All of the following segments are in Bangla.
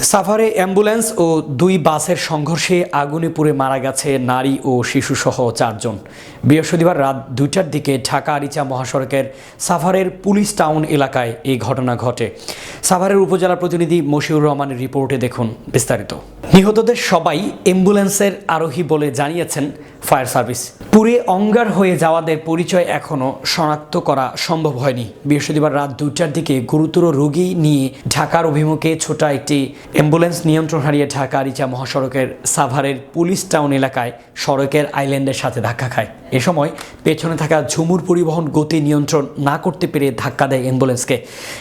সাভারে অ্যাম্বুলেন্স ও দুই বাসের সংঘর্ষে আগুনে পুড়ে মারা গেছে নারী ও শিশুসহ চারজন। বৃহস্পতিবার রাত দুইটার দিকে ঢাকা আরিচা মহাসড়কের সাভারের পুলিশ টাউন এলাকায় এই ঘটনা ঘটে। সাভারের উপজেলা প্রতিনিধি মশিউর রহমানের রিপোর্টে দেখুন বিস্তারিত। নিহতদের সবাই অ্যাম্বুলেন্সের আরোহী বলে জানিয়েছেন ফায়ার সার্ভিস। পুরে অঙ্গার হয়ে যাওয়াদের পরিচয় এখনও শনাক্ত করা সম্ভব হয়নি। বৃহস্পতিবার রাত দুইটার দিকে গুরুতর রোগী নিয়ে ঢাকার অভিমুখে ছোটা একটি অ্যাম্বুলেন্স নিয়ন্ত্রণ হারিয়ে ঢাকা আরিচা মহাসড়কের সাভারের পুলিশ টাউন এলাকায় সড়কের আইল্যান্ডের সাথে ধাক্কা খায়। এ সময় পেছনে থাকা ঝুমুর পরিবহন গতি নিয়ন্ত্রণ না করতে পেরে ধাক্কা দেয় অ্যাম্বুলেন্সকে।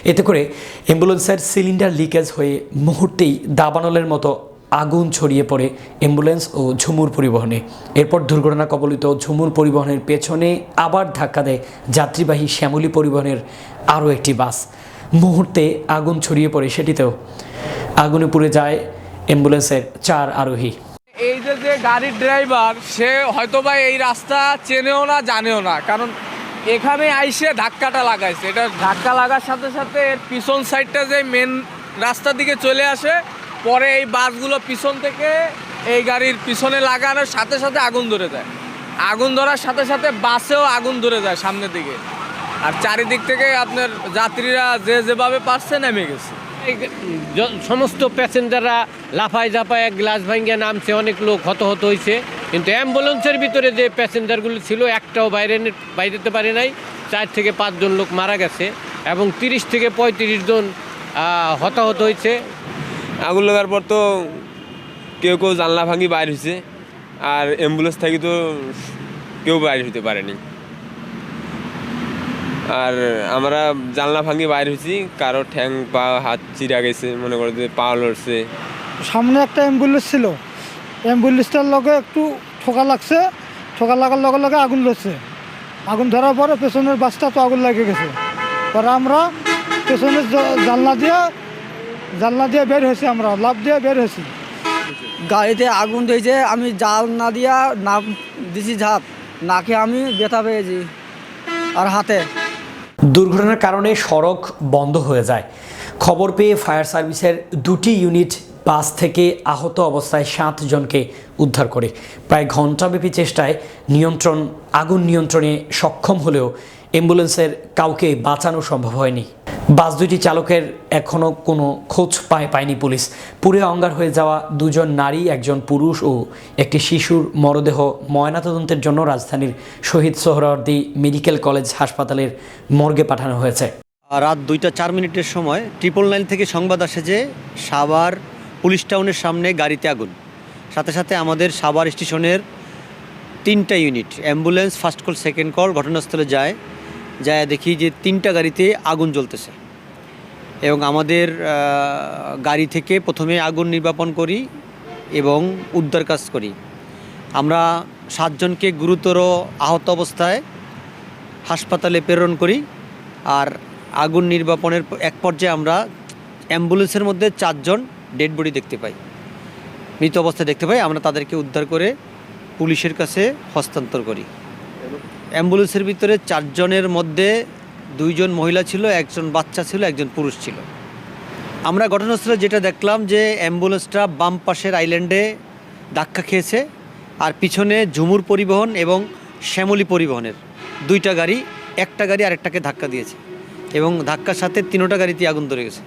এতে করে অ্যাম্বুলেন্সের সিলিন্ডার লিকেজ হয়ে মুহূর্তেই দাবানলের মতো আগুন ছড়িয়ে পড়ে অ্যাম্বুলেন্স ও ঝুমুর পরিবহনে। এরপর দুর্ঘটনা কবলিত ঝুমুর পরিবহনের পেছনে আবার ধাক্কা দেয় যাত্রীবাহী শ্যামলী পরিবহনের আরও একটি বাস। মুহূর্তে আগুন ছড়িয়ে পড়ে সেটিতেও। আগুনে পুড়ে যায় অ্যাম্বুলেন্সের চার আরোহী। এই যে যে গাড়ির ড্রাইভার, সে হয়তো বা এই রাস্তা চেনেও না, জানেও না। কারণ এখানে আইসে ধাক্কাটা লাগাইছে। এটা ধাক্কা লাগার সাথে সাথে পিছন সাইডটা যে মেন রাস্তার দিকে চলে আসে পরে এই বাসগুলো পিছন থেকে এই গাড়ির পিছনে লাগানোর সাথে সাথে আগুন ধরে যায়। আগুন ধরার সাথে সাথে বাসেও আগুন ধরে যায় সামনের দিকে। আর চারিদিক থেকে আপনার যাত্রীরা যে যেভাবে পারছে নেমে গেছে। সমস্ত প্যাসেঞ্জাররা লাফায় জাফায় গ্লাস ভাঙ্গিয়া নামছে, অনেক লোক হতাহত হয়েছে কিন্তু অ্যাম্বুলেন্সের ভিতরে যে প্যাসেঞ্জারগুলো ছিল, একটাও বাইরে বাইরেতে পারে নাই। চার থেকে পাঁচজন লোক মারা গেছে এবং তিরিশ থেকে পঁয়ত্রিশ জন হতাহত হয়েছে আগুন লাগার পর তো কেউ কেউ জানলা ভাঙি বাইর হয়েছে আর অ্যাম্বুলেন্স থাকি তো কেউ বাইর হইতে পারেনি। আর আমরা জানলা ভাঙি বাইর হয়েছি কারও ঠ্যাং পা, হাত চিরা গেছে, মনে করে যে পা লড়ছে। সামনে একটা অ্যাম্বুলেন্স ছিল। অ্যাম্বুলেন্সটার লগে একটু ঠোকা লাগছে, ঠোকা লাগার লগে লগে আগুন লড়ছে আগুন ধরার পরে পেছনের বাসটা তো আগুন লেগে গেছে। পরে আমরা পেছনের জানলা দিয়ে জানলা দিয়ে বের হয়েছি আমরা লাভ দিয়ে বের হয়েছি। গাড়িতে আগুন দিয়েছে আমি জাল না দিয়া না দিছি ঝাঁপ নাকে আমি ব্যথা পেয়েছি আর হাতে। দুর্ঘটনার কারণে সড়ক বন্ধ হয়ে যায়। খবর পেয়ে ফায়ার সার্ভিসের দুটি ইউনিট বাস থেকে আহত অবস্থায় সাত জনকে উদ্ধার করে। প্রায় ঘণ্টাব্যাপী চেষ্টায় নিয়ন্ত্রণ আগুন নিয়ন্ত্রণে সক্ষম হলেও অ্যাম্বুলেন্সের কাউকে বাঁচানো সম্ভব হয়নি। বাস দুটি চালকের এখনও কোনো খোঁজ পায় পায়নি পুলিশ। পুরে অঙ্গার হয়ে যাওয়া দুজন নারী, একজন পুরুষ ও একটি শিশুর মরদেহ ময়নাতদন্তের জন্য রাজধানীর শহীদ সোহরাওয়ার্দী মেডিকেল কলেজ হাসপাতালের মর্গে পাঠানো হয়েছে। রাত দুইটা চার মিনিটের সময় ট্রিপল নাইন থেকে সংবাদ আসে যে সাভার পুলিশ টাউনের সামনে গাড়িতে আগুন। সাথে সাথে আমাদের সাভার স্টেশনের তিনটা unit, ambulance, first call, second call, ঘটনাস্থলে যায়। যায় দেখি যে তিনটা গাড়িতে আগুন জ্বলতেছে। এবং আমাদের গাড়ি থেকে প্রথমে আগুন নির্বাপন করি এবং উদ্ধার কাজ করি। আমরা সাতজনকে গুরুতর আহত অবস্থায় হাসপাতালে প্রেরণ করি আর আগুন নির্বাপনের এক পর্যায়ে আমরা অ্যাম্বুলেন্সের মধ্যে চারজন ডেড বডি দেখতে পাই। মৃত অবস্থায় দেখতে পাই, আমরা তাদেরকে উদ্ধার করে পুলিশের কাছে হস্তান্তর করি। অ্যাম্বুলেন্সের ভিতরে চারজনের মধ্যে দুইজন মহিলা ছিল, একজন বাচ্চা ছিল, একজন পুরুষ ছিল। আমরা ঘটনাস্থলে যেটা দেখলাম যে অ্যাম্বুলেন্সটা বাম পাশের আইল্যান্ডে ধাক্কা খেয়েছে আর পিছনে ঝুমুর পরিবহন এবং শ্যামলী পরিবহনের। দুইটা গাড়ি, একটা গাড়ি আরেকটাকে ধাক্কা দিয়েছে এবং ধাক্কার সাথে তিনোটা গাড়িতে আগুন ধরে গেছে।